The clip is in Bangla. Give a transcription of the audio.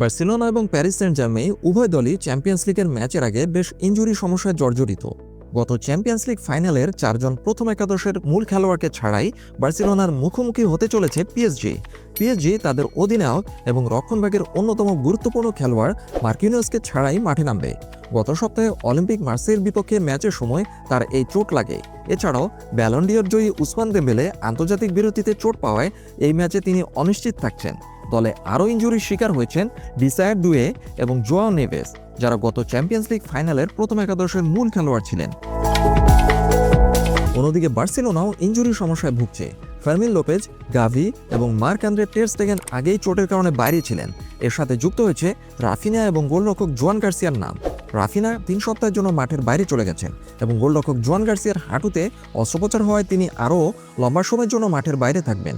বার্সেলোনা এবং প্যারিস সেন্ট জার্মে উভয় দলই চ্যাম্পিয়ন্স লিগের ম্যাচের আগে বেশ ইঞ্জুরি সমস্যায় জর্জরিত। গত চ্যাম্পিয়ন্স লিগ ফাইনালের চারজন প্রথম একাদশের মূল খেলোয়াড়কে ছাড়াই বার্সেলোনার মুখোমুখি হতে চলেছে পিএসজি পিএসজি তাদের অধিনায়ক এবং রক্ষণভাগের অন্যতম গুরুত্বপূর্ণ খেলোয়াড় মার্কিনিয়াসকে ছাড়াই মাঠে নামবে। গত সপ্তাহে অলিম্পিক মার্সের বিপক্ষে ম্যাচের সময় তার এই চোট লাগে। এছাড়াও ব্যালন্ডিয়র জয়ী উসমান দেবেলে আন্তর্জাতিক বিরতিতে চোট পাওয়ায় এই ম্যাচে তিনি অনিশ্চিত থাকছেন। দলে আরও ইঞ্জুরির শিকার হয়েছেন ডিসায়ার দুয়ে এবং জোয়াও নেভেস, যারা গত চ্যাম্পিয়ন্স লিগ ফাইনালের প্রথম একাদশের মূল খেলোয়াড় ছিলেন। অন্যদিকে বার্সেলোনাও ইঞ্জুরির সমস্যায় ভুগছে। ফার্মিন লোপেজ, গাভি এবং মার্ক আন্দ্রে টেরস্টেগেন আগেই চোটের কারণে বাইরে ছিলেন। এর সাথে যুক্ত হয়েছে রাফিনা এবং গোলরক্ষক জোয়ান গার্সিয়ার নাম। রাফিনা তিন সপ্তাহের জন্য মাঠের বাইরে চলে গেছেন এবং গোলরক্ষক জোয়ান গার্সিয়ার হাঁটুতে অস্ত্রোপচার হওয়ায় তিনি আরও লম্বা সময়ের জন্য মাঠের বাইরে থাকবেন।